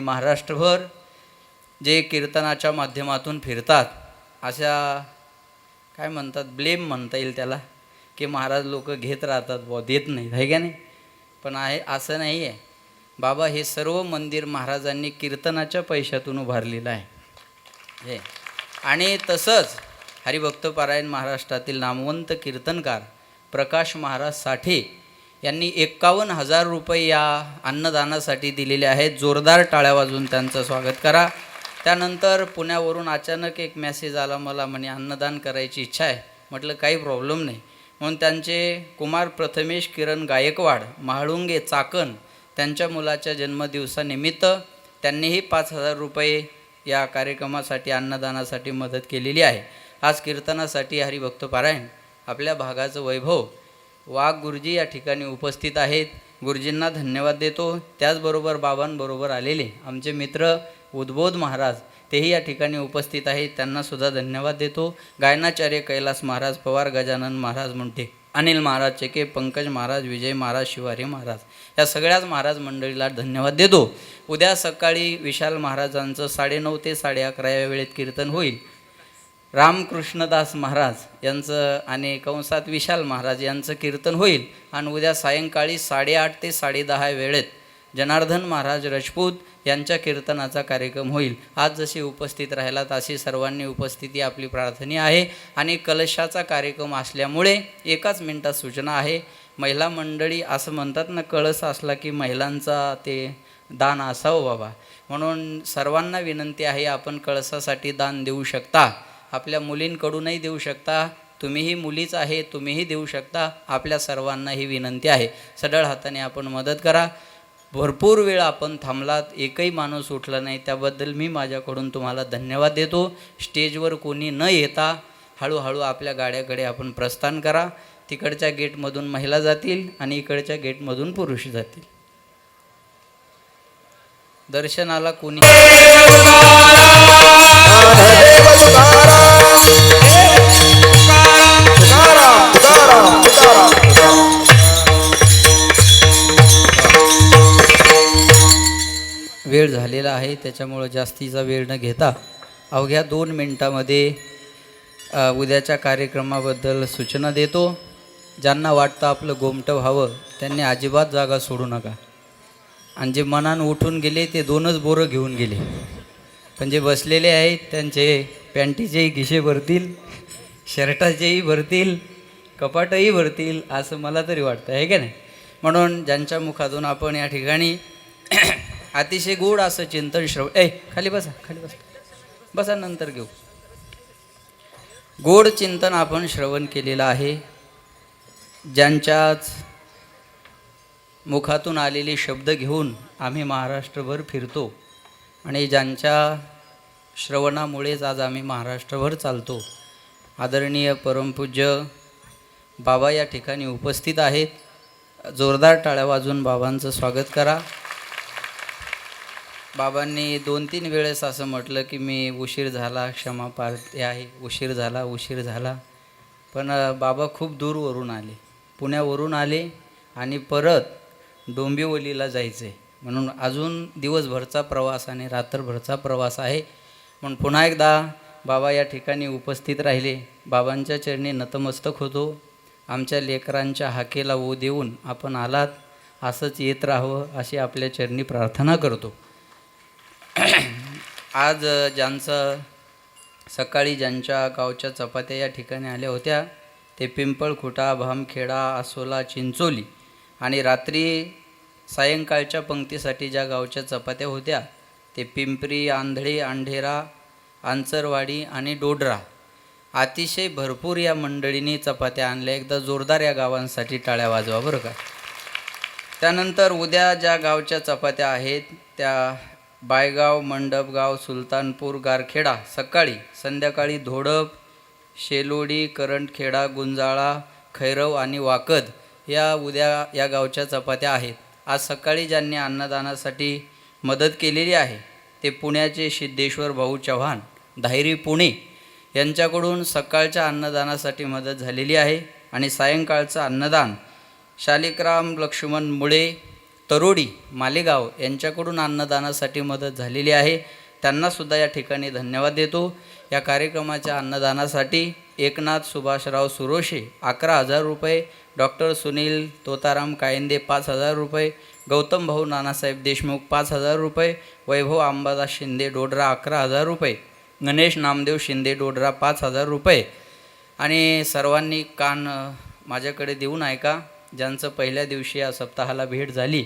महाराष्ट्रभर जे कीर्तनाच्या माध्यमातून फिरतात अशा काय म्हणतात ब्लेम म्हणता येईल त्याला की महाराज लोक घेत राहतात बुवा देत नाहीत आहे का नाही? पण आहे असं नाही आहे. बाबा हे सर्व मंदिर महाराजांनी कीर्तनाच्या पैशातून उभारलेलं आहे. हे. आणि तसंच हरिभक्तपारायण महाराष्ट्रातील नामवंत कीर्तनकार प्रकाश महाराज साठे यांनी एक्कावन्न हजार रुपये या अन्नदानासाठी दिलेले आहेत. जोरदार टाळ्या वाजून त्यांचं स्वागत करा. त्यानंतर पुण्यावरून अचानक एक मेसेज आला मला म्हणे अन्नदान करायची इच्छा आहे. म्हटलं काही प्रॉब्लेम नाही. म्हणून त्यांचे कुमार प्रथमेश किरण गायकवाड महाळुंगे चाकण त्यांच्या मुलाच्या जन्मदिवसानिमित्त त्यांनीही पाच हजार रुपये या कार्यक्रमासाठी अन्नदानासाठी मदत केलेली आहे. आज कीर्तनासाठी हरिभक्त पारायण आपल्या भागाचं वैभव वाघ गुरुजी या ठिकाणी उपस्थित आहेत. गुरुजींना धन्यवाद देतो. त्याचबरोबर बाबांबरोबर आलेले आमचे मित्र उद्बोध महाराज तेही या ठिकाणी उपस्थित आहेत. त्यांनासुद्धा धन्यवाद देतो. गायनाचार्य कैलास महाराज पवार गजानन महाराज मुंठे अनिल महाराज चेके पंकज महाराज विजय महाराज शिवारी महाराज या सगळ्याच महाराज मंडळीला धन्यवाद देतो. उद्या सकाळी विशाल महाराजांचं साडेनऊ ते साडे अकरा या वेळेत कीर्तन होईल. रामकृष्णदास महाराज यांचं आणि कंसात विशाल महाराज यांचं कीर्तन होईल. आणि उद्या सायंकाळी साडेआठ ते साडेदहा वेळेत जनार्दन महाराज राजपूत यांच्या कीर्तनाचा कार्यक्रम होईल. आज जशी उपस्थित राहिला तशी सर्वांनी उपस्थिती आपली प्रार्थनी आहे. आणि कलशाचा कार्यक्रम असल्यामुळे एकाच मिनटात सूचना आहे. महिला मंडळी असं म्हणतात ना कळस असला की महिलांचा ते दान असावं बाबा. म्हणून सर्वांना विनंती आहे आपण कळसासाठी दान देऊ शकता. आपल्या मुलींकडूनही देऊ शकता. तुम्हीही मुलीच आहे तुम्हीही देऊ शकता. आपल्या सर्वांना ही विनंती आहे. सढळ हाताने आपण मदत करा. भरपूर वेळ आपण थांबलात एकही माणूस उठला नाही. त्याबद्दल मी माझ्याकडून तुम्हाला धन्यवाद देतो. स्टेजवर कोणी न येता हळूहळू आपल्या गाड्याकडे आपण प्रस्थान करा. तिकडच्या गेटमधून महिला जातील आणि इकडच्या गेटमधून पुरुष जातील. दर्शनाला कोणी झालेला आहे त्याच्यामुळं जास्तीचा वेळ न घेता अवघ्या दोन मिनटामध्ये उद्याच्या कार्यक्रमाबद्दल सूचना देतो. ज्यांना वाटतं आपलं गोमटं व्हावं त्यांनी अजिबात जागा सोडू नका. आणि जे मनानं उठून गेले ते दोनच बोरं घेऊन गेले. पण जे बसलेले आहेत त्यांचे पॅन्टीचेही घिशे भरतील शर्टाचेही भरतील कपाटही भरतील असं मला तरी वाटतं आहे का नाही? म्हणून ज्यांच्या मुखातून आपण या ठिकाणी अतिशय गोड असं चिंतन श्रव ए खाली बसा खाली बसा. बसा नंतर घेऊ. गोड चिंतन आपण श्रवण केलेलं आहे. ज्यांच्याच मुखातून आलेले शब्द घेऊन आम्ही महाराष्ट्रभर फिरतो आणि ज्यांच्या श्रवणामुळेच आज आम्ही महाराष्ट्रभर चालतो. आदरणीय परमपूज्य बाबा या ठिकाणी उपस्थित आहेत. जोरदार टाळ्या वाजून बाबांचं स्वागत करा. बाबांनी दोन तीन वेळेस असं म्हटलं की मी उशीर झाला क्षमा पाळते आहे उशीर झाला उशीर झाला. पण बाबा खूप दूरवरून आले. पुण्यावरून आले आणि परत डोंबिवलीला जायचे. म्हणून अजून दिवसभरचा प्रवास आणि रात्रभरचा प्रवास आहे. म्हणून पुन्हा एकदा बाबा या ठिकाणी उपस्थित राहिले. बाबांच्या चरणी नतमस्तक होतो. आमच्या लेकरांच्या हाकेला ओ देऊन आपण आलात. असंच येत राहावं अशी आपल्या चरणी प्रार्थना करतो. आज ज्यांचं सकाळी ज्यांच्या गावच्या चपात्या या ठिकाणी आल्या होत्या ते पिंपळखुटा भामखेडा आसोला चिंचोली आणि रात्री सायंकाळच्या पंक्तीसाठी ज्या गावच्या चपात्या होत्या ते पिंपरी आंधळे अंढेरा आंचरवाडी आणि डोडरा अतिशय भरपूर या मंडळींनी चपात्या आणल्या. एकदा जोरदार या गावांसाठी टाळ्या वाजवा बरं का. त्यानंतर उद्या ज्या गावच्या चपात्या आहेत त्या बायगाव मंडपगाव सुलतानपूर गारखेडा सकाळी संध्याकाळी धोडप शेलोडी करंटखेडा गुंजाळा खैरव आणि वाकद या उद्या या गावच्या चपात्या आहेत. आज सकाळी ज्यांनी अन्नदानासाठी मदत केलेली आहे ते पुण्याचे सिद्धेश्वर भाऊ चव्हाण धायरी पुणे यांच्याकडून सकाळच्या अन्नदानासाठी मदत झालेली आहे आणि सायंकाळचं अन्नदान शालिकराम लक्ष्मण मुळे तरोडी मालेगाव यांच्याकडून अन्नदानासाठी मदत झालेली आहे. त्यांनासुद्धा या ठिकाणी धन्यवाद देतो. या कार्यक्रमाच्या अन्नदानासाठी एकनाथ सुभाषराव सुरोशे अकरा हजार रुपये डॉक्टर सुनील तोताराम कायंदे पाच हजार रुपये गौतम भाऊ नानासाहेब देशमुख पाच हजार रुपये वैभव अंबादास शिंदे डोडरा अकरा हजार रुपये गणेश नामदेव शिंदे डोडरा पाच हजार रुपये. आणि सर्वांनी कान माझ्याकडे देऊन ऐका. ज्यांचं पहिल्या दिवशी या सप्ताहाला भेट झाली